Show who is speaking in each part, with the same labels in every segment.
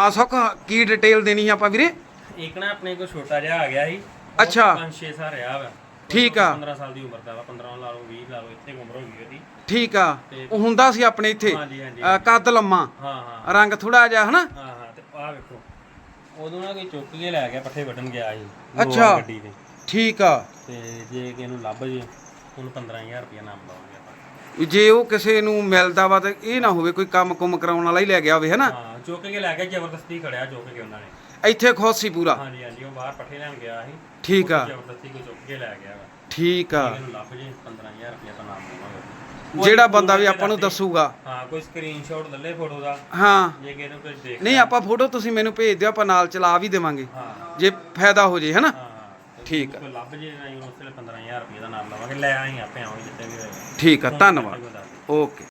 Speaker 1: ਆ ਸੌਖ ਕੀ ਡਿਟੇਲ ਦੇਣੀ ਆ ਆਪਾਂ ਵੀਰੇ?
Speaker 2: ਇੱਕ ਨਾ ਆਪਣੇ ਕੋਲ ਛੋਟਾ ਜਿਹਾ ਆ ਗਿਆ ਸੀ।
Speaker 1: ਅੱਛਾ।
Speaker 2: 5-6 ਸਾਲ ਰਿਹਾ ਵਾ।
Speaker 1: ਠੀਕ ਆ।
Speaker 2: 15 ਸਾਲ ਦੀ ਉਮਰ ਦਾ ਵਾ 15 ਲਾ ਲਓ 20 ਲਾ ਲਓ ਇੱਥੇ ਕੁ ਉਮਰ ਹੋ ਗਈ ਉਹਦੀ।
Speaker 1: ਠੀਕ ਆ। ਉਹ ਹੁੰਦਾ ਸੀ ਆਪਣੇ ਇੱਥੇ।
Speaker 2: ਹਾਂਜੀ ਹਾਂਜੀ।
Speaker 1: ਅ, ਕੱਦ ਲੰਮਾ।
Speaker 2: ਹਾਂ ਹਾਂ।
Speaker 1: ਰੰਗ ਥੋੜਾ ਜਿਹਾ ਹਨਾ?
Speaker 2: ਹਾਂ ਹਾਂ ਤੇ ਆਹ ਵੇਖੋ। ਉਦੋਂ ਨਾ ਕੋਈ ਚੁੱਕ ਕੇ ਲੈ ਗਿਆ ਪੱਠੇ ਵੱਢਣ ਗਿਆ ਸੀ।
Speaker 1: ਅੱਛਾ।
Speaker 2: ਗੱਡੀ ਤੇ।
Speaker 1: ਠੀਕ ਆ।
Speaker 2: ਤੇ ਜੇ ਕਿ ਇਹਨੂੰ ਲੱਭ ਜੇ ਉਹਨੂੰ 15000 ਰੁਪਏ ਨਾਮ ਆਪਾਂ।
Speaker 1: ਵੀ ਜੇ ਉਹ ਕਿਸੇ ਨੂੰ ਮਿਲਦਾ ਵਾ ਤੇ ਇਹ ਨਾ ਹੋਵੇ ਕੋਈ ਕੰਮ ਕੁਮ ਕਰਾਉਣ ਵਾਲਾ ਹੀ ਲੈ ਗਿਆ ਹੋਵੇ ਹਨਾ
Speaker 2: ਹਾਂ ਚੁੱਕ ਕੇ ਲੈ ਗਿਆ ਜ਼ਬਰਦਸਤੀ ਖੜਿਆ ਚੁੱਕ ਕੇ ਉਹਨਾਂ ਨੇ।
Speaker 1: ਇੱਥੇ ਖੁਸ਼ ਸੀ ਪੂਰਾ।
Speaker 2: ਹਾਂਜੀ ਹਾਂਜੀ ਉਹ ਬਾਹਰ ਪੱਠੇ ਲੈਣ ਗਿਆ ਸੀ।
Speaker 1: ਠੀਕ ਆ।
Speaker 2: ਜ਼ਬਰਦਸਤੀ ਕੋਈ ਚੁੱਕ ਕੇ ਲੈ ਗਿਆ ਵਾ।
Speaker 1: ਠੀਕ ਆ।
Speaker 2: ਇਹਨੂੰ ਲੱਭ ਜੇ 15000 ਰੁਪਏ ਦਾ ਨਾਮ ਲਾਵਾਂਗੇ
Speaker 1: ਜਿਹੜਾ ਬੰਦਾ ਵੀ ਆਪਾਂ ਨੂੰ ਦੱਸੂਗਾ।
Speaker 2: ਹਾਂ ਕੋਈ ਸਕਰੀਨਸ਼ਾਟ ਲੱਲੇ ਫੋਟੋ ਦਾ।
Speaker 1: ਹਾਂ।
Speaker 2: ਜੇ ਕਿ ਇਹਨੂੰ ਕੋਈ ਦੇਖ
Speaker 1: ਨਹੀਂ ਆਪਾਂ ਫੋਟੋ ਤੁਸੀਂ ਮੈਨੂੰ ਭੇਜ ਦਿਓ ਆਪਾਂ ਨਾਲ ਚਲਾ ਵੀ ਦੇਵਾਂਗੇ। ਜੇ ਫਾਇਦਾ ਹੋ ਜੇ ਹਨਾ ਠੀਕ ਆ।
Speaker 2: ਕੋਈ ਲੱਭ ਜੇ ਨਹੀਂ ਉਸ ਵੇਲੇ 15000 ਰੁਪਏ ਦਾ ਨਾਮ ਲਵਾਂਗੇ। ਲੈ ਆਈ ਆਪੇ ਆਵਾਂਗੇ ਜਿੱਤੇ ਵੀ ਹੋਏਗਾ
Speaker 1: ਠੀਕ ਆ ਧੰਨਵਾਦ। ਓਕੇ।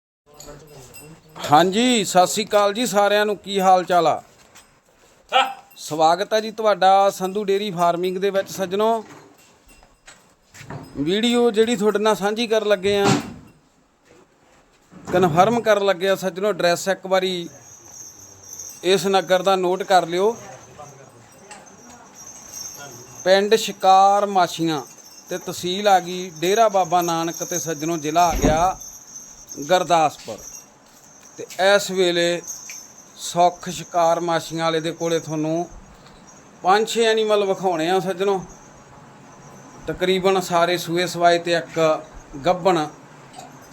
Speaker 1: ਹਾਂਜੀ ਸਤਿ ਸ੍ਰੀ ਅਕਾਲ ਜੀ ਸਾਰਿਆਂ ਨੂੰ। ਕੀ ਹਾਲ ਚਾਲ ਆ? ਸਵਾਗਤ ਹੈ ਜੀ ਤੁਹਾਡਾ ਸੰਧੂ ਡੇਰੀ ਫਾਰਮਿੰਗ ਦੇ ਵਿੱਚ ਸੱਜਣੋ। ਵੀਡੀਓ ਜਿਹੜੀ ਤੁਹਾਡੇ ਨਾਲ ਸਾਂਝੀ ਕਰਨ ਲੱਗੇ ਆ ਕਨਫਰਮ ਕਰਨ ਲੱਗੇ ਆ ਸੱਜਣੋ। ਐਡਰੈਸ ਇੱਕ ਵਾਰੀ ਇਸ ਨਗਰ ਦਾ ਨੋਟ ਕਰ ਲਿਓ। ਪਿੰਡ ਸ਼ਿਕਾਰ ਮਾਛੀਆਂ ਤੇ ਤਹਿਸੀਲ ਆ ਗਈ ਡੇਰਾ ਬਾਬਾ ਨਾਨਕ ਤੇ ਸੱਜਣੋ ਜ਼ਿਲ੍ਹਾ ਆ ਗਿਆ ਗੁਰਦਾਸਪੁਰ। ਤੇ ਇਸ ਵੇਲੇ ਸੌਖ ਸ਼ਿਕਾਰ ਮਾਛੀਆਂ ਵਾਲੇ ਦੇ ਕੋਲੇ ਤੁਹਾਨੂੰ ਪੰਜ ਛੇ ਐਨੀਮਲ ਵਿਖਾਉਣੇ ਆ ਸੱਜਣੋਂ। ਤਕਰੀਬਨ ਸਾਰੇ ਸੂਏ ਸਵਾਏ ਤੇ ਇੱਕ ਗੱਬਣ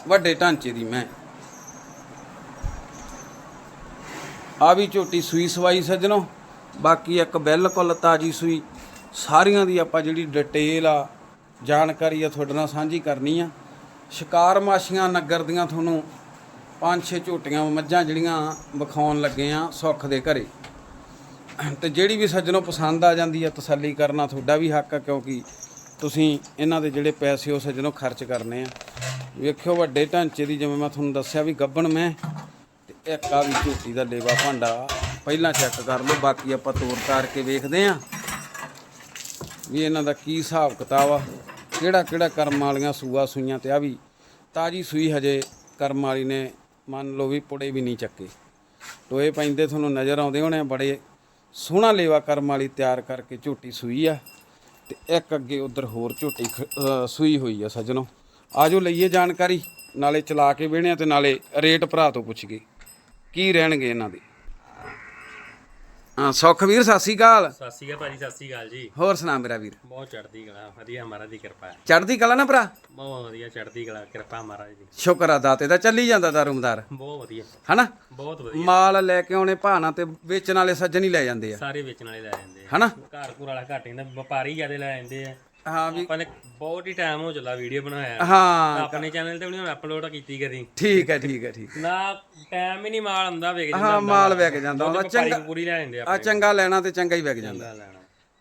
Speaker 1: ਵੱਡੇ ਢਾਂਚੇ ਦੀ ਮੈਂ। ਆ ਵੀ ਝੋਟੀ ਸੂਈ ਸਵਾਈ ਸੱਜਣੋ, ਬਾਕੀ ਇੱਕ ਬਿਲਕੁਲ ਤਾਜੀ ਸੂਈ ਸਾਰੀਆਂ ਦੀ ਆਪਾਂ ਜਿਹੜੀ ਡਿਟੇਲ ਆ, ਜਾਣਕਾਰੀ ਆ ਤੁਹਾਡੇ ਨਾਲ ਸਾਂਝੀ ਕਰਨੀ ਆ। ਸ਼ਿਕਾਰ ਮਾਸ਼ੀਆਂ ਨਗਰ ਦੀਆਂ ਤੁਹਾਨੂੰ ਪੰਜ ਛੇ ਝੋਟੀਆਂ ਮੱਝਾਂ ਜਿਹੜੀਆਂ ਵਿਖਾਉਣ ਲੱਗੇ ਆ ਸੁੱਖ ਦੇ ਘਰੇ। ਤੇ ਜਿਹੜੀ ਵੀ ਸੱਜਣੋਂ ਪਸੰਦ ਆ ਜਾਂਦੀ ਆ, ਤਸੱਲੀ ਕਰਨਾ ਤੁਹਾਡਾ ਵੀ ਹੱਕ ਆ, ਕਿਉਂਕਿ ਤੁਸੀਂ ਇਹਨਾਂ ਦੇ ਜਿਹੜੇ ਪੈਸੇ ਉਹ ਸੱਜਣੋਂ ਖਰਚ ਕਰਨੇ ਆ। ਵੇਖਿਓ ਵੱਡੇ ਢਾਂਚੇ ਦੀ, ਜਿਵੇਂ ਮੈਂ ਤੁਹਾਨੂੰ ਦੱਸਿਆ ਵੀ ਗੱਬਣ ਮੈਂ, ਤੇ ਇੱਕ ਆ ਵੀ ਝੋਟੀ ਦਾ ਲੇਵਾ ਭਾਂਡਾ ਪਹਿਲਾਂ ਚੈੱਕ ਕਰ ਲਓ, ਬਾਕੀ ਆਪਾਂ ਤੋਰ ਤਾਰ ਕੇ ਵੇਖਦੇ ਆ। ਵੀ ਇਹਨਾਂ ਦਾ ਕੀ ਹਿਸਾਬ ਕਿਤਾਬ ਆ ਕਿਹੜਾ ਕਿਹੜਾ ਕਰਮ ਵਾਲੀਆਂ ਸੂਆ ਸੂਈਆਂ ਤੇ ਆ ਵੀ ਤਾਜੀ ਸੂਈ ਹਜੇ ਕਰਮ ਵਾਲੀ ਨੇ ਮੰਨ ਲਓ ਵੀ ਪੁੜੇ ਵੀ ਨਹੀਂ ਚੱਕੇ। ਟੋਏ ਪੈਂਦੇ ਤੁਹਾਨੂੰ ਨਜ਼ਰ ਆਉਂਦੇ ਹੋਣੇ ਆ, ਬੜੇ ਸੋਹਣਾ ਲੇਵਾ ਕਰਮ ਵਾਲੀ ਤਿਆਰ ਕਰਕੇ ਝੋਟੀ ਸੂਈ ਆ ਤੇ ਇੱਕ ਅੱਗੇ ਉਧਰ ਹੋਰ ਝੋਟੀ ਖ- ਸੂਈ ਹੋਈ ਆ ਸੱਜਣੋ। ਆਜੋ ਲਈਏ ਜਾਣਕਾਰੀ ਨਾਲੇ ਚਲਾ ਕੇ ਵੇਹਣੇ ਤੇ ਨਾਲੇ ਰੇਟ ਭਰਾ ਤੋਂ ਪੁੱਛ ਗਏ ਕੀ ਰਹਿਣਗੇ ਇਹਨਾਂ ਦੇ? ਹਾਂ ਸੁਖਵੀਰ ਸਤਿ ਸ਼੍ਰੀ ਅਕਾਲ।
Speaker 2: ਸਤਿ ਸ਼੍ਰੀ ਅਕਾਲ ਭਾਜੀ ਸਤਿ ਸ਼੍ਰੀ ਅਕਾਲ ਜੀ।
Speaker 1: ਹੋਰ ਸੁਣਾ ਮੇਰਾ ਵੀਰ।
Speaker 2: ਬਹੁਤ ਚੜ੍ਹਦੀ ਕਲਾ ਵਧੀਆ ਮਹਾਰਾਜ ਦੀ ਕਿਰਪਾ ਹੈ।
Speaker 1: ਚੜ੍ਹਦੀ ਕਲਾ ਨਾ ਭਰਾ?
Speaker 2: ਬਹੁਤ ਵਧੀਆ ਚੜ੍ਹਦੀ ਕਲਾ ਕਿਰਪਾ ਮਹਾਰਾਜ ਦੀ।
Speaker 1: ਸ਼ੁਕਰ ਆ ਦਾਤੇ ਦਾ ਚੱਲੀ ਜਾਂਦਾ ਦਾਰੂਮਦਾਰ।
Speaker 2: ਬਹੁਤ ਵਧੀਆ।
Speaker 1: ਹਨਾ?
Speaker 2: ਬਹੁਤ ਵਧੀਆ।
Speaker 1: ਮਾਲ ਲੈ ਕੇ ਆਉਣੇ ਭਾਣਾ ਤੇ ਵੇਚਣ ਵਾਲੇ ਸੱਜਣ ਹੀ ਲੈ ਜਾਂਦੇ ਆ।
Speaker 2: ਸਾਰੇ ਵੇਚਣ ਵਾਲੇ ਲੈ ਜਾਂਦੇ ਆ।
Speaker 1: ਹਨਾ?
Speaker 2: ਘਰ ਘੁਰ ਵਾਲਾ ਘੱਟ ਹੁੰਦਾ ਵਪਾਰੀ ਜਿਆਦੇ ਲੈ ਜਾਂਦੇ ਆ।
Speaker 1: ਹਾਂ ਵੀ
Speaker 2: ਆਪਾਂ ਨੇ ਬਹੁਤ ਹੀ ਟਾਈਮ ਹੋ ਚੱਲਾ ਵੀਡੀਓ ਬਣਾਇਆ।
Speaker 1: ਹਾਂ।
Speaker 2: ਆਪਣੇ ਚੈਨਲ ਤੇ ਵੀ ਹੁਣ ਅਪਲੋਡ ਕੀਤੀ ਕਰੀ
Speaker 1: ਠੀਕ ਹੈ ਠੀਕ ਹੈ ਠੀਕ
Speaker 2: ਨਾ ਟਾਈਮ ਹੀ ਨਹੀਂ ਮਾਲ ਆਉਂਦਾ ਵੇਖ
Speaker 1: ਹਾਂ ਮਾਲ ਵਿਕ ਜਾਂਦਾ। ਉਹਦਾ ਚੰਗਾ
Speaker 2: ਪੂਰੀ ਲੈ ਜਾਂਦੇ ਆ
Speaker 1: ਚੰਗਾ ਲੈਣਾ ਤੇ ਚੰਗਾ ਹੀ ਵਿਕ ਜਾਂਦਾ।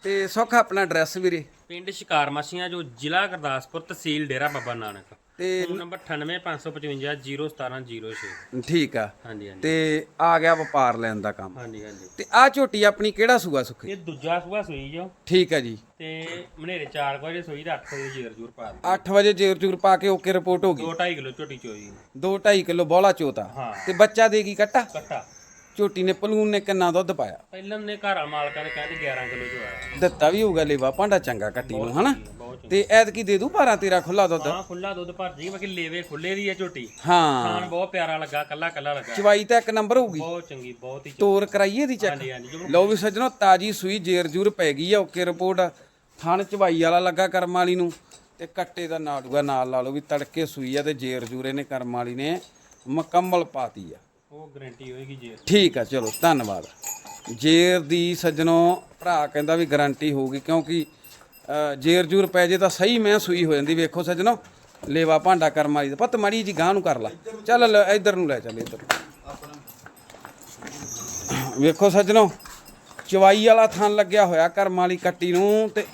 Speaker 1: ਤੇ ਸੁੱਖ ਆਪਣਾ ਐਡਰੈਸ ਵੀਰੇ?
Speaker 2: ਪਿੰਡ ਸ਼ਿਕਾਰ ਮਾਸੀਆਂ ਜੋ ਜ਼ਿਲ੍ਹਾ ਗੁਰਦਾਸਪੁਰ ਤਹਿਸੀਲ ਡੇਰਾ ਬਾਬਾ ਨਾਨਕ।
Speaker 1: ਤੇ
Speaker 2: ਨੰਬਰ 9855501706
Speaker 1: ਠੀਕ ਆ।
Speaker 2: ਹਾਂਜੀ ਹਾਂਜੀ।
Speaker 1: ਤੇ ਆ ਗਿਆ ਵਪਾਰ ਲੈਣ ਦਾ ਕੰਮ।
Speaker 2: ਹਾਂਜੀ ਹਾਂਜੀ।
Speaker 1: ਤੇ ਆ ਝੋਟੀ ਆਪਣੀ ਕਿਹੜਾ ਸੂਆ ਸੁੱਖੇ
Speaker 2: ਇਹ ਦੂਜਾ ਸੂਆ ਸੂਈ ਜੋ
Speaker 1: ਠੀਕ ਹੈ ਜੀ।
Speaker 2: ਤੇ ਮਨੇਰੇ 4 ਵਜੇ ਸੂਈ ਦਾ 8 ਵਜੇ ਜੇਰ ਜੂਰ ਪਾ ਦੇ
Speaker 1: 8 ਵਜੇ ਜੇਰ ਜੂਰ ਪਾ ਕੇ ਓਕੇ ਰਿਪੋਰਟ ਹੋ ਗਈ।
Speaker 2: 2.5 ਕਿਲੋ ਝੋਟੀ ਚੋਈ
Speaker 1: 2.5 ਕਿਲੋ ਬੋਲਾ ਚੋਤਾ। ਤੇ ਬੱਚਾ ਦੇਗੀ ਕੱਟਾ?
Speaker 2: ਕੱਟਾ।
Speaker 1: ਝੋਟੀ ਨੇ ਪਲੂਨ ਨੇ ਕਿੰਨਾ ਦੁੱਧ ਪਾਇਆ?
Speaker 2: ਪਹਿਲਾਂ ਨੇ ਘਰ ਮਾਲਕਾਂ ਨੇ ਕਹਿੰਦੇ 11 ਕਿਲੋ ਜੋ ਆਇਆ
Speaker 1: ਦਿੱਤਾ ਵੀ ਹੋਊਗਾ ਲੇਵਾ ਭਾਂਡਾ ਚੰਗਾ ਕੱਟੀ ਨੂੰ ਹਨਾ? ਤੇ ਐਤਕੀ ਦੇ ਦੂ 12 13 ਖੁੱਲਾ ਦੁੱਧ।
Speaker 2: ਹਾਂ ਖੁੱਲਾ ਦੁੱਧ ਭਰ ਜੀ ਬਾਕੀ ਲੇਵੇ ਖੁੱਲੇ ਦੀ ਹੈ ਝੋਟੀ।
Speaker 1: ਹਾਂ।
Speaker 2: ਖਾਣ ਬਹੁਤ ਪਿਆਰਾ ਲੱਗਾ ਕੱਲਾ ਕੱਲਾ ਲੱਗਾ।
Speaker 1: ਚਵਾਈ ਤਾਂ ਇੱਕ ਨੰਬਰ ਹੋਊਗੀ।
Speaker 2: ਬਹੁਤ ਚੰਗੀ ਬਹੁਤ ਹੀ।
Speaker 1: ਤੋਰ ਕਰਾਈਏ ਦੀ ਚੈੱਕ।
Speaker 2: ਹਾਂਜੀ ਹਾਂਜੀ ਜੋ
Speaker 1: ਲਓ ਵੀ ਸੱਜਣੋ ਤਾਜੀ ਸੂਈ ਜੇਰ ਜੂਰ ਪੈ ਗਈ ਆ ਓਕੇ ਰਿਪੋਰਟ। ਥਣ ਚਵਾਈ ਵਾਲਾ ਲੱਗਾ ਕਰਮ ਵਾਲੀ ਨੂੰ। ਤੇ ਕੱਟੇ ਦਾ ਨਾੜੂਗਾ ਨਾਲ ਲਾ ਲਓ ਵੀ ਤੜਕੇ ਸੂਈ ਆ ਤੇ ਜੇਰ ਜੂਰੇ ਨੇ ਕਰਮ ਵਾਲੀ ਨੇ ਮੁਕੰਮਲ ਪਾਤੀ ਆ।
Speaker 2: ਉਹ ਗਾਰੰਟੀ ਹੋਏਗੀ ਜੀ
Speaker 1: ਠੀਕ ਆ ਚਲੋ ਧੰਨਵਾਦ। ਜੇਰ ਦੀ ਸੱਜਣੋ ਭਰਾ ਕਹਿੰਦਾ ਵੀ ਗਾਰੰਟੀ ਹੋਊਗੀ ਕਿਉਂਕਿ ਜੇਰ ਜੂਰ ਪੈ ਜੇ ਤਾਂ ਸਹੀ ਮੈਂ ਸੂਈ ਹੋ ਜਾਂਦੀ ਵੇਖੋ ਸੱਜਣੋ। ਲੇਵਾ ਭਾਂਡਾ ਕਰਮ ਵਾਲੀ ਦਾ। ਪਤ ਮੜੀ ਜੀ ਗਾਂ ਨੂੰ ਕਰ ਲਾ। ਚੱਲ ਲੈ, ਇੱਧਰ ਨੂੰ ਲੈ ਚੱਲ ਇੱਧਰ ਵੇਖੋ ਸੱਜਣੋ ਚਵਾਈ ਵਾਲਾ ਥਣ ਲੱਗਿਆ ਹੋਇਆ ਕਰਮ ਵਾਲੀ ਕੱਟੀ ਨੂੰ ਤੇ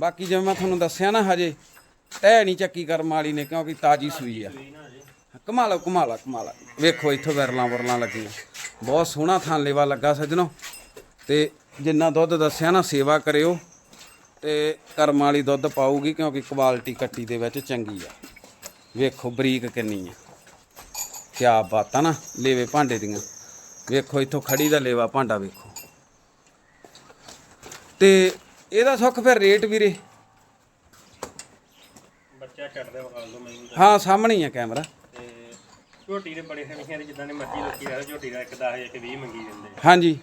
Speaker 1: ਬਾਕੀ ਜਿਵੇਂ ਮੈਂ ਤੁਹਾਨੂੰ ਦੱਸਿਆ ਨਾ ਹਜੇ ਤੈ ਨਹੀਂ ਚੱਕੀ ਕਰਮ ਵਾਲੀ ਨੇ ਕਿਉਂਕਿ ਤਾਜੀ ਸੂਈ ਆ। ਕਮਾਲਾ ਕਮਾਲਾ ਕਮਾਲਾ ਵੇਖੋ ਇੱਥੋਂ ਵਰਲਾਂ ਵਰਲਾਂ ਲੱਗੀਆਂ। ਬਹੁਤ ਸੋਹਣਾ ਥਾਂ ਲੇਵਾ ਲੱਗਾ ਸੱਜਣੋ। ਤੇ ਜਿੰਨਾ ਦੁੱਧ ਦੱਸਿਆ ਨਾ ਸੇਵਾ ਕਰਿਓ। ਤੇ ਕਰਮ ਵਾਲੀ ਦੁੱਧ ਪਾਊਗੀ ਕਿਉਂਕਿ ਕੁਆਲਿਟੀ ਕੱਟੀ ਦੇ ਵਿੱਚ ਚੰਗੀ ਆ। ਵੇਖੋ ਬਰੀਕ ਕਿੰਨੀ ਆ। ਕਿਆ ਬਾਤਾਂ ਨਾ ਲੇਵੇ ਭਾਂਡੇ ਦੀਆਂ। ਵੇਖੋ ਇੱਥੋਂ ਖੜੀ ਦਾ ਲੇਵਾ ਭਾਂਡਾ ਵੇਖੋ। ਤੇ ਇਹਦਾ ਸੁੱਖ ਫਿਰ ਰੇਟ ਵੀਰੇ?
Speaker 2: ਬੱਚਾ ਛੱਡਦੇ ਵਿਖਾ ਦੋ ਮੈਨੂੰ
Speaker 1: ਹਾਂ ਸਾਹਮਣੇ ਹੀ ਆ ਕੈਮਰਾ।
Speaker 2: ਤੇ ਝੋਟੀ ਦੇ ਬੜੇ ਸਮੀਆਂ ਦੇ ਜਿੱਦਾਂ ਦੇ ਮਰਜ਼ੀ ਲੋਕੀ ਆ ਝੋਟੀ ਦਾ ਇੱਕ 10 ਇੱਕ 20 ਮੰਗੀ ਜਾਂਦੇ
Speaker 1: ਹਾਂਜੀ।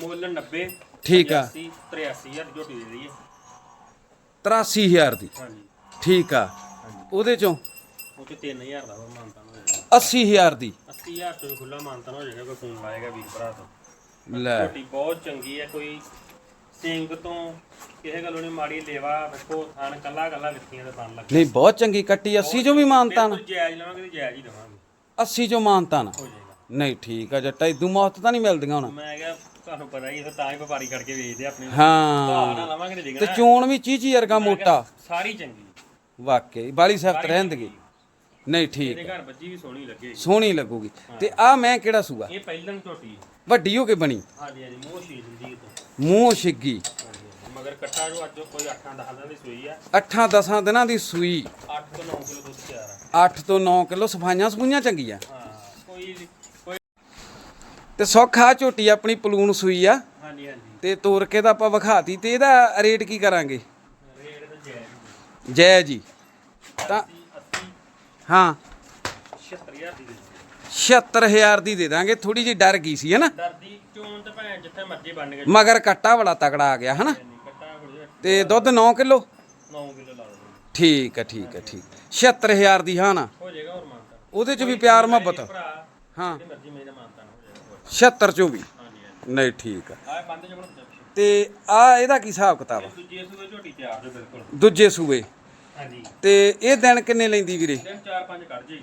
Speaker 2: ਮੁੱਲ 90
Speaker 1: ਠੀਕ ਆ।
Speaker 2: 80 83000 ਝੋਟੀ ਦੇ ਦਈਏ।
Speaker 1: 83000 ਦੀ।
Speaker 2: ਹਾਂਜੀ।
Speaker 1: ਠੀਕ ਆ। ਉਹਦੇ ਚੋਂ
Speaker 2: ਉਹ ਚ 3000 ਦਾ ਵਾ ਮਾਨਤਾਨ ਹੋ ਜਾਏਗਾ।
Speaker 1: 80000 ਦੀ।
Speaker 2: 80000 ਤੋਂ ਵੀ ਖੁੱਲਾ ਮਾਨਤਾਨ ਹੋ ਜਾਏਗਾ ਕੋਈ ਫੋਨ ਲਾਏਗਾ ਵੀਰ ਭਰਾ ਤੋਂ।
Speaker 1: ਲੈ।
Speaker 2: ਝੋਟੀ ਬਹੁਤ ਚੰਗੀ ਹੈ ਕੋਈ ਸਿੰਘ ਤੋਂ ਕਿਸੇ ਗੱਲੋਂ ਨਹੀਂ ਮਾੜੀ ਲੇਵਾ ਵੇਖੋ ਥਣ ਕੱਲਾ ਕੱਲਾ ਵਿੱਥੀਆਂ ਦੇ ਥਣ ਲੱਗੇ।
Speaker 1: ਨਹੀਂ ਬਹੁਤ ਚੰਗੀ ਕੱਟੀ 80 ਚੋਂ ਵੀ ਮਾਨਤਾਨ।
Speaker 2: ਬਿਲਕੁਲ ਜਾਇਜ਼ ਲਵਾਂਗੇ ਤੇ ਜਾਇਜ਼ ਹੀ ਦਵਾਂਗੇ।
Speaker 1: 80 ਚੋਂ ਮਾਨਤਾਨ।
Speaker 2: ਹੋ ਜਾਏਗਾ।
Speaker 1: ਨਹੀਂ ਠੀਕ ਆ ਜੱਟਾ ਇਦੂ ਮੌਤ ਤਾਂ ਨਹੀਂ ਮਿਲਦੀਆਂ ਹੁਣ।
Speaker 2: ਮੈਂ ਕਿਹਾ ਤੁਹਾਨੂੰ ਪਤਾ ਹੀ ਹੈ ਫਿਰ ਤਾਂ ਹੀ ਵਪਾਰੀ ਕਰਕੇ ਵੇਚਦੇ ਆਪਣੇ।
Speaker 1: ਹਾਂ।
Speaker 2: ਭਾਅ ਨਾਲ ਲਵਾਂਗੇ ਤੇ
Speaker 1: ਤੇ
Speaker 2: ਡਿਗਣਾ
Speaker 1: ਚੋਣ ਵੀ ਚੀਚੀ ਵਰਗਾ ਮੋਟਾ।
Speaker 2: ਸਾਰੀ ਚੰਗੀ।
Speaker 1: ਵਾਕਈ ਬਾਲੀ ਸਖਤ ਰਹਿੰਦਗੀ ਨਹੀਂ ਠੀਕ
Speaker 2: ਇਹਦੇ ਘਰ ਬੱਜੀ ਵੀ ਸੋਹਣੀ ਲੱਗੇ
Speaker 1: ਸੋਹਣੀ ਲੱਗੂਗੀ। ਤੇ ਆ ਮੈਂ ਕਿਹੜਾ ਸੂਆ?
Speaker 2: ਇਹ ਝੋਟੀ
Speaker 1: ਵੱਡੀ ਹੋ ਕੇ ਬਣੀ?
Speaker 2: ਹਾਂਜੀ ਹਾਂਜੀ ਮੂੰਹ ਤੋਂ
Speaker 1: ਮੂੰਹ ਛਿੱਗੀ।
Speaker 2: ਹਾਂਜੀ। ਮਗਰ ਕੱਟਾ ਜੋ ਅੱਜ ਕੋਈ 8 10 ਦਿਨਾਂ ਦੀ ਸੂਈ ਆ।
Speaker 1: 8-10 ਦਿਨਾਂ ਦੀ ਸੂਈ।
Speaker 2: 8 ਤੋਂ 9 ਕਿਲੋ ਦੁੱਧ ਤਿਆਰ ਆ।
Speaker 1: 8 ਤੋਂ 9 ਕਿਲੋ ਸਫਾਈਆਂ ਸਪੂਈਆਂ ਚੰਗੀਆਂ।
Speaker 2: ਹਾਂ।
Speaker 1: ਤੇ ਸੌਖਾ ਝੋਟੀ ਆਪਣੀ ਪਲੂਣ ਸੂਈ ਆ।
Speaker 2: ਹਾਂਜੀ ਹਾਂਜੀ।
Speaker 1: ਤੇ ਤੋਰ ਕੇ ਤਾਂ ਆਪਾਂ ਵਿਖਾਤੀ ਤੇ ਇਹਦਾ ਰੇਟ ਕੀ ਕਰਾਂਗੇ?
Speaker 2: ਰੇਟ ਤੇ ਜਾਇਜ਼
Speaker 1: ਜੈ। ਜੀ ਤਾਂ
Speaker 2: 80
Speaker 1: ਹਾਂ।
Speaker 2: 76000 ਦੀ ਦੇ ਦਿਓ।
Speaker 1: 76000 ਦੀ ਦੇ ਦਾਂਗੇ। ਥੋੜੀ ਜਿਹੀ ਡਰ ਗਈ ਸੀ ਹਨਾ?
Speaker 2: ਦਰਦੀ ਚੋਣ ਤੇ ਭੈਣ ਜਿੱਥੇ ਮਰਜ਼ੀ ਬਣ ਗਏ
Speaker 1: ਮਗਰ ਕੱਟਾ ਬੜਾ ਤਕੜਾ ਆ ਗਿਆ ਹਨਾ?
Speaker 2: ਨਹੀਂ ਕੱਟਾ
Speaker 1: ਤੇ ਦੁੱਧ 9 ਕਿਲੋ?
Speaker 2: 9 ਕਿਲੋ ਲਾ ਦੋ
Speaker 1: ਠੀਕ ਹੈ ਠੀਕ ਹੈ ਠੀਕ। 76000 ਦੀ ਹਾਂ ਨਾ?
Speaker 2: ਹੋ ਜਾਏਗਾ ਹੋਰ ਮਾਨਤਾ
Speaker 1: ਉਹਦੇ ਚ ਵੀ ਪਿਆਰ ਮੁਹੱਬਤ।
Speaker 2: ਭਰਾ
Speaker 1: ਹਾਂ।
Speaker 2: ਮਰਜ਼ੀ ਮੇਰੇ
Speaker 1: 76 ਚੋਂ ਵੀ ਨਹੀਂ ਠੀਕ ਆ।
Speaker 2: ਆਹ ਬੰਦ ਜਮਣ ਪ੍ਰੋਡਕਸ਼ਨ
Speaker 1: ਤੇ ਆ ਇਹਦਾ ਕੀ ਹਿਸਾਬ ਕਿਤਾਬ ਆ?
Speaker 2: ਦੂਜੇ ਸੂਏ ਝੋਟੀ ਤਿਆਰ ਜੋ ਬਿਲਕੁਲ।
Speaker 1: ਦੂਜੇ ਸੂਏ।
Speaker 2: ਹਾਂਜੀ।
Speaker 1: ਤੇ ਇਹ ਦਿਨ ਕਿੰਨੇ ਲੈਂਦੀ ਵੀਰੇ?
Speaker 2: ਦਿਨ 4-5 ਕੱਢ ਜੀ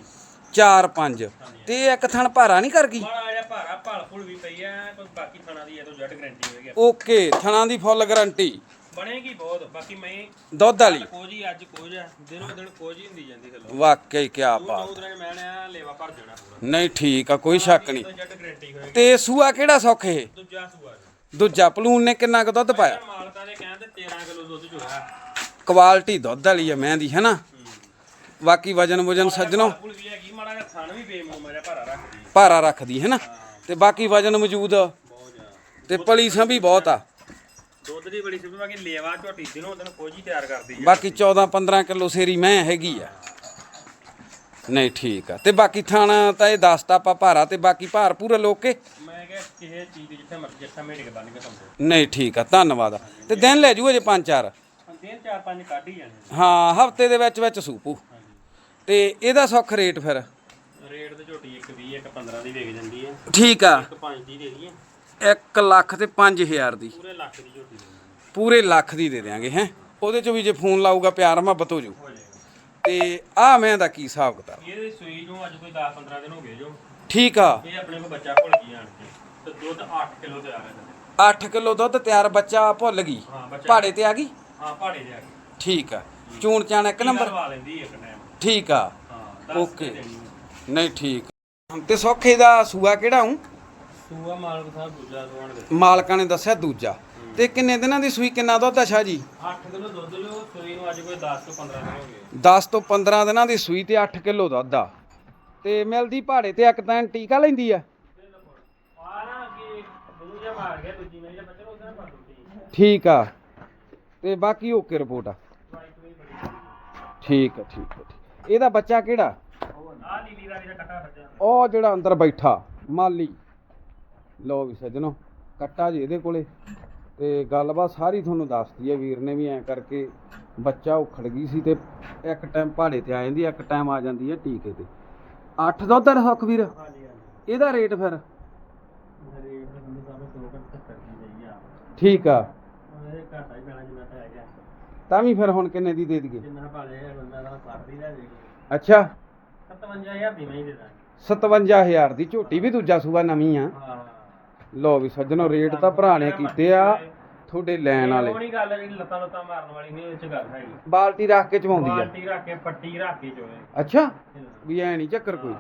Speaker 1: 4 5 ਤੇ ਇੱਕ ਥਣ ਭਾਰਾ ਨਹੀਂ ਕਰ ਗਈ
Speaker 2: ਮਾੜਾ ਜਿਹਾ ਭਾਰਾ ਭਲ ਭੁਲ ਵੀ ਪਈ ਐ ਕੋਈ ਬਾਕੀ ਥਾਣਾ ਦੀ ਇਹ ਤੋਂ ਜੱਟ ਗਰੰਟੀ ਹੋਏਗੀ।
Speaker 1: ਓਕੇ ਥਣਾਂ ਦੀ ਫੁੱਲ ਗਾਰੰਟੀ
Speaker 2: ਬਣੇਗੀ ਬਹੁਤ ਬਾਕੀ ਮੈਂ
Speaker 1: ਦੁੱਧ ਵਾਲੀ?
Speaker 2: ਕੋਜੀ ਅੱਜ ਕੋਜ ਆ ਦਿਨੋਂ ਦਿਨ ਕੋਜੀ ਹੁੰਦੀ ਜਾਂਦੀ ਥੱਲੋਂ
Speaker 1: ਵਾਕਈ ਕੀ ਬਾਤ
Speaker 2: ਦੋ ਦਿਨਾਂ ਮੈਂ ਨਾ ਲੇਵਾ ਭਰ ਜਾਣਾ ਪੂਰਾ।
Speaker 1: ਨਹੀਂ ਠੀਕ ਆ ਕੋਈ ਸ਼ੱਕ ਨਹੀਂ।
Speaker 2: ਤੋਂ ਜੱਟ ਗਰੰਟੀ ਹੋਏਗੀ।
Speaker 1: ਤੇ ਸੂਆ ਕਿਹੜਾ ਸੁੱਖ ਇਹ?
Speaker 2: ਦੂਜਾ ਸੂਆ।
Speaker 1: ਦੂਜਾ ਪਲੂਨ ਨੇ ਕਿੰਨਾ ਕੁ ਦੁੱਧ ਪਾਇਆ?
Speaker 2: ਮਾਲਕਾਂ ਦੇ ਕਹਿੰਦੇ 13 ਕਿਲੋ ਦੁੱਧ ਚੋਇਆ।
Speaker 1: ਕੁਆਲਿਟੀ ਦੁੱਧ ਵਾਲੀ ਆ ਮੈਂ ਦੀ ਹੈਨਾ ਬਾਕੀ ਵਜਨ ਵਜਨ ਸੱਜਣੋ।
Speaker 2: ਭੁਲ ਵੀ ਹੈਗੀ ਮਾੜਾ ਜਿਹਾ ਥਣ ਵੀ ਬੇਮੂਮਾ ਜਿਹਾ ਭਾਰਾ ਰੱਖਦੀ।
Speaker 1: ਭਾਰਾ ਰੱਖਦੀ ਹੈਨਾ ਤੇ ਬਾਕੀ ਵਜਨ ਮੌਜੂਦ? ਤੇ ਪਲੀ ਸੰਭੀ ਬਹੁਤ ਆ।
Speaker 2: ਦੁੱਧ ਦੀ ਬੜੀ ਸਿਫਤ ਬਾਕੀ ਲੇਵਾ ਝੋਟੀ ਦਿਨੋਂ ਦਿਨ ਕੋਜੀ ਤਿਆਰ ਕਰਦੀ ਹੈ
Speaker 1: ਬਾਕੀ 14 15 ਕਿਲੋ ਸੇਰੀ ਮੈਂ ਹੈਗੀ ਆ। ਨਹੀਂ ਠੀਕ ਆ। ਤੇ ਬਾਕੀ ਥਾਣ ਤਾਂ ਇਹ ਦੱਸਤਾ ਆਪਾਂ ਭਾਰਾ ਤੇ ਬਾਕੀ ਭਾਰ ਪੂਰਾ ਲੋਕੇ
Speaker 2: ਮੈਂ ਕਿਹਾ ਕਿਸੇ ਚੀਜ਼ ਦੀ ਜਿੱਥੇ ਮਰਜ਼ੀ ਜਿੱਥੇ ਮੇੜੇ ਕੇ ਬਣ ਕੇ ਸਮਝੋ
Speaker 1: ਨਹੀਂ ਠੀਕ ਆ। ਧੰਨਵਾਦ ਤੇ ਦਿਨ ਲੈ ਜੂ ਅਜੇ ਪੰਜ ਚਾਰ?
Speaker 2: ਦਿਨ ਚਾਰ ਪੰਜ ਕੱਢ ਹੀ ਜਾਣੇ
Speaker 1: ਹਾਂ ਹਫ਼ਤੇ ਦੇ ਵਿੱਚ ਵਿੱਚ ਸੂਪੂ ਤੇ ਇਹਦਾ ਸੁੱਖ ਰੇਟ ਫਿਰ?
Speaker 2: ਰੇਟ ਤੇ ਝੋਟੀ ਇੱਕ 20 ਇੱਕ 15 ਦੀ ਵਿਕ ਜਾਂਦੀ ਹੈ
Speaker 1: ਠੀਕ ਆ।
Speaker 2: ਇੱਕ 5 ਦੀ ਦੇ ਦਈਏ।
Speaker 1: 1 ਲੱਖ ਤੇ 5000 ਦੀ।
Speaker 2: ਪੂਰੇ ਲੱਖ ਦੀ ਝੋਟੀ ਦੇ ਦਿੰਦੇ
Speaker 1: ਪੂਰੇ ਲੱਖ ਦੀ ਦੇ ਦਿਆਂਗੇ ਹੈ। ਉਹਦੇ ਚ ਵੀ ਜੇ ਫੋਨ ਲਾਊਗਾ ਪਿਆਰ ਮੁਹੱਬਤ ਹੋ ਜੂ। ਤੇ ਆ ਮੈਂ ਦਾ ਕੀ ਹਿਸਾਬ ਕਿਤਾਬ?
Speaker 2: ਇਹਦੇ ਸੂਈ ਨੂੰ ਅੱਜ ਕੋਈ 10 15 ਦਿਨ ਹੋ ਗਏ ਜੋ।
Speaker 1: ਠੀਕ ਆ।
Speaker 2: ਇਹ ਆਪਣੇ ਕੋਲ ਬੱਚਾ ਭੁੱਲ ਗਈ ਆਣ ਕੇ। ਤੇ ਦੁੱਧ 8 ਕਿਲੋ ਤਿਆਰ ਹੈ
Speaker 1: 8 ਕਿਲੋ ਦੁੱਧ ਤਿਆਰ ਬੱਚਾ ਭੁੱਲ ਗਈ।
Speaker 2: ਹਾਂ ਬੱਚਾ
Speaker 1: ਪਹਾੜੇ ਤੇ ਆ ਗਈ?
Speaker 2: ਹਾਂ ਪਹਾੜੇ ਦੇ ਆ ਕੇ
Speaker 1: ਠੀਕ ਆ। ਚੂਣ ਚਾਣ ਇੱਕ ਨੰਬਰ?
Speaker 2: ਲਵਾ ਲੈਂਦੀ ਇੱਕ ਟਾਈਮ
Speaker 1: ਠੀਕ ਆ।
Speaker 2: ਹਾਂ ਦੱਸ ਦੇਣੀ ਹੈ।
Speaker 1: ਨਹੀਂ ਠੀਕ ਤੇ ਸੌਖੇ ਦਾ ਸੂਆ ਕਿਹੜਾ ਹੂੰ?
Speaker 2: ਸੂਆ ਮਾਲਕ ਸਾਹਿਬ ਦੂਜਾ ਸੋਹਣ ਦੇ
Speaker 1: ਮਾਲਕਾਂ ਨੇ ਦੱਸਿਆ ਦੂਜਾ। ਤੇ ਕਿੰਨੇ ਦਿਨਾਂ ਦੀ ਸੂਈ ਕਿੰਨਾ ਦੁੱਧ ਆ ਸ਼ਾਹ ਜੀ?
Speaker 2: 8 ਕਿਲੋ ਦੁੱਧ ਲਿਓ ਸੂਈ ਨੂੰ ਅੱਜ ਕੋਈ 10 ਤੋਂ 15 ਦਿਨ ਹੋ ਗਏ।
Speaker 1: 10 ਤੋਂ 15 ਦਿਨਾਂ ਦੀ ਸੂਈ ਤੇ 8 ਕਿਲੋ ਦੁੱਧ ਆ। ਤੇ ਮਿਲਦੀ ਪਹਾੜੇ ਤੇ ਇੱਕ ਤਾਂ ਟੀਕਾ ਲੈਂਦੀ ਆ?
Speaker 2: ਆ ਨਾ ਕਿ ਦੂਜਾ ਮਾਰ ਗਿਆ ਦੂਜੀ ਨੇ ਜਾਂ ਬੱਚੇ ਨੂੰ ਉਹਦੇ ਨਾਲ ਪਾ ਦਿੱਤੀ
Speaker 1: ਠੀਕ ਆ। ਤੇ ਬਾਕੀ ਓਕੇ ਰਿਪੋਰਟ ਆ। ਠੀਕ ਆ ਠੀਕ ਆ ਠੀਕ। ਇਹਦਾ ਬੱਚਾ ਕਿਹੜਾ?
Speaker 2: ਆ ਨੀਲੀ ਬੱਚਾ
Speaker 1: ਉਹ ਜਿਹੜਾ ਅੰਦਰ ਬੈਠਾ ਮਾਲੀ। ਲੋ ਵੀ ਸੱਜਣੋ ਕੱਟਾ ਜੀ ਇਹਦੇ ਕੋਲੇ। ਤੇ ਗੱਲਬਾਤ ਸਾਰੀ ਤੁਹਾਨੂੰ ਦੱਸਦੀ ਹੈ ਵੀਰ ਨੇ ਵੀ ਐਂ ਕਰਕੇ ਬੱਚਾ ਉਖੜ ਗਈ ਸੀ ਤੇ ਇੱਕ ਟਾਈਮ ਪਹਾੜੇ ਤੇ ਆ ਜਾਂਦੀ ਇੱਕ ਟਾਈਮ ਆ ਜਾਂਦੀ ਹੈ ਟੀਕੇ ਤੇ। ਅੱਠ ਦੁੱਧ ਦਾ ਹੱਕ ਵੀਰ? ਇਹਦਾ ਰੇਟ ਫਿਰ? ਠੀਕ ਆ। ਤਾਂ ਵੀ ਫਿਰ ਹੁਣ ਕਿੰਨੇ ਦੀ ਦੇ ਦਈਏ? ਅੱਛਾ।
Speaker 2: 57000 ਦੀ ਮੈਂ ਹੀ ਦੇ ਦਾਂ
Speaker 1: 57000 ਦੀ ਝੋਟੀ ਵੀ ਦੂਜਾ ਸੂਆ ਨਵੀਂ ਆ।
Speaker 2: ਹਾਂ।
Speaker 1: ਲੋ ਵੀ ਸੱਜਣੋ ਰੇਟ ਤਾਂ ਭਰਾ ਨੇ ਕੀਤੇ ਆ ਤੁਹਾਡੇ ਲੈਣ ਵਾਲੇ।
Speaker 2: ਨਹੀਂ ਗੱਲ ਜਿਹੜੀ ਲੱਤਾਂ ਲੱਤਾਂ ਮਾਰਨ ਵਾਲੀ ਨਹੀਂ ਇਹ ਚ ਗੱਲ ਹੈਗੀ
Speaker 1: ਬਾਲਟੀ ਰੱਖ ਕੇ ਚਵਾਉਂਦੀ ਆ।
Speaker 2: ਬਾਲਟੀ ਰੱਖ ਕੇ ਪੱਟੀ ਰੱਖ ਕੇ ਚੋਏ।
Speaker 1: ਅੱਛਾ? ਵੀ ਐ ਨਹੀਂ ਚੱਕਰ ਕੋਈ।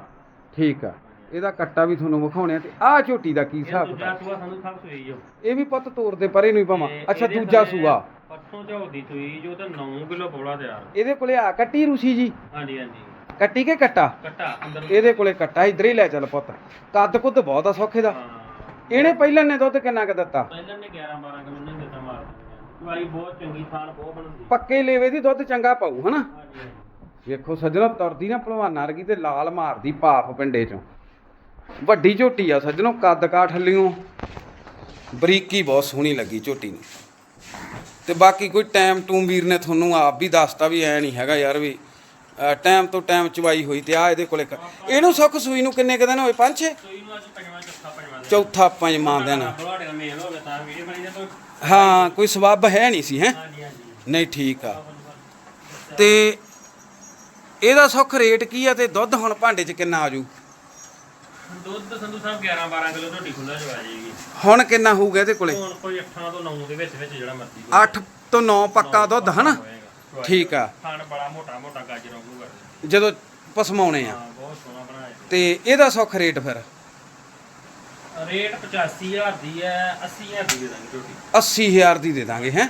Speaker 1: ਠੀਕ ਆ। ਇਹਦਾ ਕੱਟਾ ਵੀ ਤੁਹਾਨੂੰ ਵਿਖਾਉਣੇ ਆ ਤੇ ਆਹ ਝੋਟੀ ਦਾ ਕੀ ਹਿਸਾਬ
Speaker 2: ਦੂਜਾ
Speaker 1: ਕਿਤਾਬ?
Speaker 2: ਸੂਆ ਸਾਨੂੰ ਸਭ ਸੂਈ ਜੋ।
Speaker 1: ਇਹ ਵੀ ਪੁੱਤ ਤੋੜ ਦੇ ਪਰੇ ਨੂੰ ਹੀ ਭਾਵਾਂ।
Speaker 2: ਤੇ
Speaker 1: ਅੱਛਾ ਦੂਜਾ ਸੂਆ।
Speaker 2: ਪੱਠੋਂ ਝੋਦੀ ਸੂਈ ਜੋ ਤੇ 9 ਕਿਲੋ ਬੋਲਾ ਤਿਆਰ।
Speaker 1: ਇਹਦੇ ਕੋਲੇ ਆ ਕੱਟੀ ਰੂਸੀ ਜੀ?
Speaker 2: ਹਾਂਜੀ ਹਾਂਜੀ।
Speaker 1: ਕੱਟੀ ਕੇ ਕੱਟਾ?
Speaker 2: ਕੱਟਾ ਅੰਦਰ
Speaker 1: ਇਹਦੇ ਕੋਲੇ ਕੱਟਾ ਇਧਰ ਹੀ ਲੈ ਚੱਲ ਪੁੱਤ। ਕੱਦ ਕੁੱਦ ਬਹੁਤ ਆ ਸੌਖੇ ਦਾ।
Speaker 2: ਹਾਂ।
Speaker 1: ਇਹਨੇ ਪਹਿਲਾਂ ਨੇ ਦੁੱਧ ਕਿੰਨਾ ਕੁ ਦਿੱਤਾ?
Speaker 2: ਪਹਿਲਾਂ ਨੇ 11 12 ਕਿਲੋ ਨਹੀਂ ਦਿੱਤਾ ਮਾਰ ਚਵਾਈ ਬਹੁਤ ਚੰਗੀ ਥਾਨ ਬਹੁਤ ਬਣਦੀ।
Speaker 1: ਪੱਕੇ ਲੇਵੇ ਦੀ ਦੁੱਧ ਚੰਗਾ ਪਾਊ ਹਨਾ। ਵੇਖੋ ਸੱਜਣੋ ਤੁਰਦੀ ਨਾ ਭਲਵਾਨਾਂ ਵਰਗੀ ਤੇ ਲਾਲ ਮਾਰਦੀ ਭਾਫ ਪਿੰਡੇ ਚੋਂ। ਵੱਡੀ ਝੋਟੀ ਆ ਸੱਜਣੋ ਕੱਦ ਕਾਠ ਲਿਓ ਬਰੀਕੀ ਬਹੁਤ ਸੋਹਣੀ ਲੱਗੀ ਝੋਟੀ ਨੂੰ। ਤੇ ਬਾਕੀ ਕੋਈ ਟਾਈਮ ਟੂਮ ਵੀਰ ਨੇ ਤੁਹਾਨੂੰ ਆਪ ਵੀ ਦੱਸਤਾ ਵੀ ਐ ਨਹੀਂ ਹੈਗਾ ਯਾਰ ਵੀ ਟਾਈਮ ਤੋਂ ਟਾਈਮ ਚਵਾਈ ਹੋਈ ਤੇ ਆ ਇਹਦੇ ਕੋਲੇ ਇਹਨੂੰ ਸੁੱਖ ਸੂਈ ਨੂੰ ਕਿੰਨੇ ਕੁ ਦਿਨ ਹੋਏ? ਪੰਜ ਛੇ?
Speaker 2: ਸੋਈ ਨੂੰ ਅੱਜ ਪੰਜਵਾਂ ਚੌਥਾ ਪੰਜਵਾਂ।
Speaker 1: ਚੌਥਾ ਪੰਜਵਾਂ ਦਿਨ।
Speaker 2: ਬਲਵਾੜੇ ਦਾ ਮੇਲ ਹੋਵੇ ਤਾਂ ਵੀਡੀਓ ਬਣੀ ਜਾਂਦਾ
Speaker 1: ਹਾਂ ਕੋਈ ਸਬੱਬ ਹੈ ਨਹੀਂ ਸੀ ਹੈ?
Speaker 2: ਹਾਂਜੀ ਹਾਂਜੀ।
Speaker 1: ਨਹੀਂ ਠੀਕ ਆ। ਤੇ ਇਹਦਾ ਸੁੱਖ ਰੇਟ ਕੀ ਆ ਤੇ ਦੁੱਧ ਹੁਣ ਭਾਂਡੇ 'ਚ ਕਿੰਨਾ ਆਜੂ?
Speaker 2: ਦੁੱਧ ਸੰਧੂ ਸਾਹਿਬ 11 12 ਕਿਲੋ ਝੋਟੀ ਖੁੱਲਾ ਚਵਾ ਜਾਏਗੀ
Speaker 1: ਹੁਣ ਕਿੰਨਾ ਹੋਊਗਾ ਇਹਦੇ ਕੋਲੇ?
Speaker 2: ਹੁਣ ਕੋਈ 8 ਤੋਂ 9 ਦੇ ਵਿੱਚ ਵਿੱਚ ਜਿਹੜਾ ਮਰਜ਼ੀ ਕੋਈ
Speaker 1: 8 ਤੋਂ 9 ਪੱਕਾ ਦੁੱਧ ਹਨਾ?
Speaker 2: ਹੋਏਗਾ।
Speaker 1: ਠੀਕ ਆ।
Speaker 2: ਖਾਣ ਬੜਾ ਮੋਟਾ ਮੋਟਾ ਗਾਜਰ ਵਾਂਗੂ ਕਰਦੇ।
Speaker 1: ਜਦੋਂ ਪਸਮਾਉਣੇ ਆ।
Speaker 2: ਹਾਂ ਬਹੁਤ ਸੋਹਣਾ ਬਣਾਇਆ।
Speaker 1: ਤੇ ਇਹਦਾ ਸੁੱਖ ਰੇਟ ਫਿਰ?
Speaker 2: ਰੇਟ 85000 ਦੀ ਹੈ 80000 ਦੀ ਦੇ ਦਾਂਗੇ ਝੋਟੀ
Speaker 1: 80000 ਦੀ ਦੇ ਦਾਂਗੇ ਹੈ?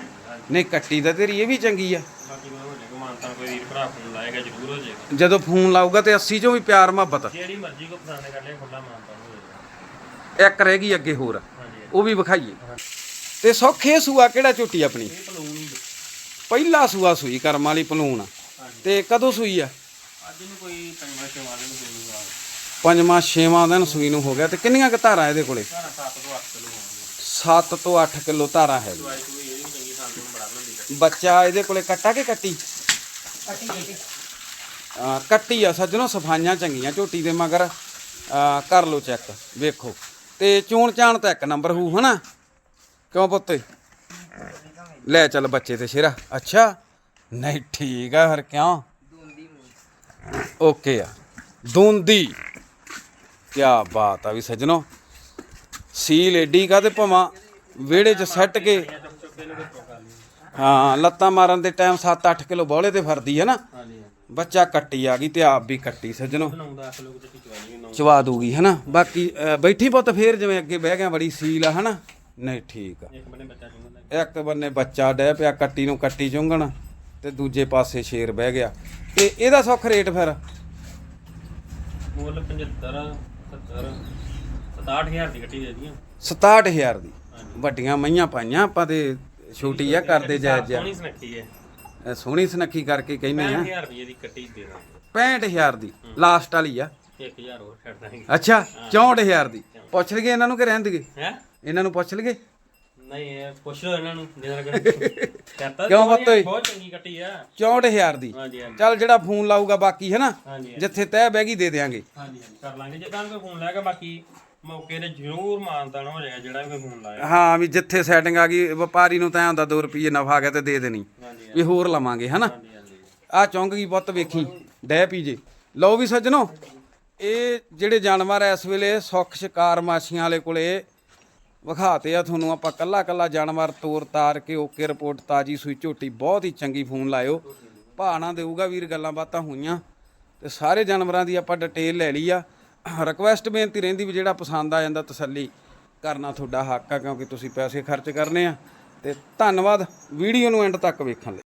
Speaker 1: ਨਹੀਂ ਕੱਟੀ ਤਾਂ ਤੇਰੀ ਇਹ ਵੀ ਚੰਗੀ ਆ।
Speaker 2: ਬਾਕੀ ਮੈਂ ਹੋ ਜਾਏਗਾ ਮਾਨਤਾ ਕੋਈ ਵੀਰ ਭਰਾ ਫੋਨ ਲਾਏਗਾ ਜ਼ਰੂਰ ਹੋ ਜਾਏਗਾ।
Speaker 1: ਜਦੋਂ ਫੋਨ ਲਾਊਗਾ ਤੇ 80 ਚੋਂ ਵੀ ਪਿਆਰ ਮੁਹੱਬਤ।
Speaker 2: ਜਿਹੜੀ ਮਰਜ਼ੀ ਕੋ ਪਸੰਦ ਕਰ ਲਿਆ ਖੁੱਲਾ ਮਾਨਤਾ ਹੋ ਜਾਏਗਾ।
Speaker 1: ਇੱਕ ਰਹਿ ਗਈ ਅੱਗੇ ਹੋਰ। ਉਹ ਵੀ ਵਿਖਾਈਏ। ਤੇ ਸੁੱਖ ਸੂਆ ਕਿਹੜਾ ਝੋਟੀ ਆਪਣੀ?
Speaker 2: ਇਹ
Speaker 1: ਪਹਿਲਾ ਸੂਆ ਸੂਈ ਕਰਮ ਵਾਲੀ ਪਲੂਣ ਤੇ ਕਦੋਂ ਸੂਈ ਆ?
Speaker 2: ਅੱਜ ਨੂੰ ਕੋਈ ਪੰਜਵਾਂ ਛੇਵਾਂ ਦਿਨ ਹੋਊਗਾ।
Speaker 1: ਪੰਜਵਾਂ ਛੇਵਾਂ ਦਿਨ ਸੂਈ ਨੂੰ ਹੋ ਗਿਆ ਤੇ ਕਿੰਨੀਆਂ ਕੁ ਧਾਰਾਂ ਇਹਦੇ ਕੋਲੇ?
Speaker 2: ਸਾਰਾ 7 ਤੋਂ 8 ਕਿਲੋ ਹੋਣਗੇ
Speaker 1: 7 ਤੋਂ 8 ਕਿਲੋ ਧਾਰਾਂ ਹੈ। ਬੱਚਾ ਇਹਦੇ ਕੋਲੇ ਕੱਟਾ ਕਿ ਕੱਟੀ? ਆ ਕੱਟੀ। ਆ ਸੱਜਣੋ ਸਫਾਈਆਂ ਚੰਗੀਆਂ ਝੋਟੀ ਦੇ ਮਗਰ। ਆ ਕਰ ਲਓ ਚੈੱਕ ਵੇਖੋ। ਤੇ ਚੂਣ ਚਾਣ ਤਾਂ ਇੱਕ ਨੰਬਰ ਹੋਊ ਹਨਾ? ਕਿਉਂ ਪੁੱਤੇ? ਲੈ ਚੱਲ ਬੱਚੇ ਤੇ ਸ਼ੇਰਾ। ਅੱਛਾ? ਨਹੀਂ ਠੀਕ ਆ ਫਿਰ ਕਿਉਂ? ਓਕੇ ਆ। ਦੂੰਦੀ। ਕੀ ਬਾਤ ਆ ਵੀ ਸੱਜਣੋ। ਸੀਲ ਏਡੀ ਕਾ ਤੇ ਭਵਾਂ? ਵਿਹੜੇ 'ਚ ਸੱਟ ਕੇ। ਹਾਂ ਲੱਤਾਂ ਮਾਰਨ ਦੇ ਟਾਈਮ 7-8 ਕਿਲੋ ਬੋਲੇ ਤੇ ਫਰਦੀ ਹੈ ਨਾ।
Speaker 2: ਹਾਂਜੀ
Speaker 1: ਬੱਚਾ ਕੱਟੀ ਆ ਗਈ ਤੇ ਆਪ ਵੀ ਕੱਟੀ ਸੱਜਣੋ।
Speaker 2: ਨੂੰ
Speaker 1: ਚਵਾ ਦੂਗੀ ਹਨਾ ਬਾਕੀ ਅ, ਬੈਠੀ ਪੁੱਤ ਫੇਰ ਜਿਵੇਂ ਅੱਗੇ ਬਹਿ ਗਿਆ ਬੜੀ ਸੀਲ ਆ ਹਨਾ ਨਹੀਂ ਠੀਕ ਆ।
Speaker 2: ਇੱਕ ਬੰਨੇ ਬੱਚਾ
Speaker 1: ਡਹਿ ਪਿਆ ਕੱਟੀ ਨੂੰ ਕੱਟੀ ਚੁੰਗਣ ਤੇ ਦੂਜੇ ਪਾਸੇ ਸ਼ੇਰ ਬਹਿ ਗਿਆ। ਤੇ ਇਹਦਾ ਸੁੱਖ ਰੇਟ ਫਿਰ?
Speaker 2: ਮੁੱਲ 75 70 67000 ਦੀ ਗੱਟੀ ਦੇ ਦੀਆਂ
Speaker 1: 67000 ਦੀ। ਵੱਡੀਆਂ ਮਈਆਂ ਪਾਈਆਂ ਆਪਾਂ ਤੇ ਛੋਟੀ ਆ ਕਰਦੇ ਜਾਇਜ਼ ਜਿਹਾ
Speaker 2: ਸੋਹਣੀ ਸੁਨੱਖੀ ਹੈ।
Speaker 1: ਇਹ ਸੋਹਣੀ ਸੁਨੱਖੀ ਕਰਕੇ ਕਹਿੰਦੇ ਆ।
Speaker 2: 60000 ਰੁਪਏ ਦੀ ਕੱਟੀ ਦੇ ਦਾਂਗੇ।
Speaker 1: 65000 ਦੀ ਲਾਸਟ ਵਾਲੀ ਆ।
Speaker 2: 1000 ਹੋਰ ਛੱਡ ਦਾਂਗੇ।
Speaker 1: ਅੱਛਾ 64000 ਦੀ। ਪੁੱਛ ਲਈਏ ਇਹਨਾਂ ਨੂੰ ਕਿ ਰਹਿਣ ਦੇਗੇ
Speaker 2: ਹੈ?
Speaker 1: ਇਹਨਾਂ ਨੂੰ ਪੁੱਛ ਲਈਏ?
Speaker 2: ਨਹੀਂ ਇਹ ਪੁੱਛ ਲਓ ਇਹਨਾਂ ਨੂੰ ਜਿਹਨਾਂ ਕਰ ਕਰਤਾ
Speaker 1: ਕਿਉਂ
Speaker 2: ਸੋਹਣੀ ਆ,
Speaker 1: ਬੱਤੋਈ?
Speaker 2: ਬਹੁਤ ਚੰਗੀ ਕੱਟੀ ਆ।
Speaker 1: 64000 ਦੀ।
Speaker 2: ਹਾਂਜੀ ਹਾਂਜੀ।
Speaker 1: ਚੱਲ ਜਿਹੜਾ ਫੋਨ ਲਾਊਗਾ ਬਾਕੀ ਹੈ ਨਾ?
Speaker 2: ਹਾਂਜੀ
Speaker 1: ਜਿੱਥੇ ਤਹਿ ਬਹਿ ਗਈ ਦੇ ਦੇਾਂਗੇ
Speaker 2: ਹਾਂਜੀ ਹਾਂਜੀ ਕਰ ਲਾਂਗੇ। ਜਿੱਦਾਂ ਕੋਈ ਫੋਨ ਲਾਏਗਾ ਬਾਕੀ ਮੌਕੇ ਤੇ ਜ਼ਰੂਰ ਮਾਨਤਾਨ ਹੋ ਜਾਏਗਾ ਜਿਹੜਾ ਵੀ ਕੋਈ ਫੋਨ ਲਾਏਗਾ।
Speaker 1: ਹਾਂ ਵੀ ਜਿੱਥੇ ਸੈਟਿੰਗ ਆ ਗਈ ਵਪਾਰੀ ਨੂੰ ਤਾਂ ਐਂ ਹੁੰਦਾ 2 ਰੁਪਏ ਨਫਾ ਆ ਗਿਆ ਤੇ ਦੇ ਦੇਣੀ।
Speaker 2: ਹਾਂਜੀ
Speaker 1: ਵੀ ਹੋਰ ਲਵਾਂਗੇ ਹਨਾ
Speaker 2: ਹਾਂਜੀ ਹਾਂਜੀ।
Speaker 1: ਆ ਚੌਂਕ ਗਈ ਪੁੱਤ ਵੇਖੀ। ਡਹਿ ਪੀਜੇ ਲਓ ਵੀ ਸੱਜਣੋ ਇਹ ਜਿਹੜੇ ਜਾਨਵਰ ਇਸ ਵੇਲੇ ਸੁੱਖ ਸ਼ਿਕਾਰ ਮਾਛੀਆਂ ਵਾਲੇ ਕੋਲੇ ਵਿਖਾਤੇ ਆ ਤੁਹਾਨੂੰ, ਆਪਾਂ ਕੱਲਾ ਕੱਲਾ ਜਾਨਵਰ, ਤੋਰ ਤਾਰ ਕੇ ਓਕੇ ਰਿਪੋਰਟ, ਤਾਜੀ ਸੂਈ ਝੋਟੀ, ਬਹੁਤ ਹੀ ਚੰਗੀ ਫੋਨ ਲਾਇਓ। ਭਾਣਾ ਦੇਊਗਾ ਵੀਰ, ਗੱਲਾਂ ਬਾਤਾਂ ਹੋਈਆਂ। ਤੇ ਸਾਰੇ ਜਾਨਵਰਾਂ ਦੀ ਆਪਾਂ ਡਿਟੇਲ ਲੈ ਲਈ ਆ। ਰਿਕੁਐਸਟ ਬੇਨਤੀ ਰਹਿੰਦੀ ਵੀ ਜਿਹੜਾ ਪਸੰਦ ਆ ਜਾਂਦਾ, ਤਸੱਲੀ ਕਰਨਾ ਤੁਹਾਡਾ ਹੱਕ ਆ, ਕਿਉਂਕਿ ਤੁਸੀਂ ਪੈਸੇ ਖਰਚ ਕਰਨੇ ਆ। ਤੇ ਧੰਨਵਾਦ, ਵੀਡੀਓ ਨੂੰ ਐਂਡ ਤੱਕ ਵੇਖਣ ਲਈ।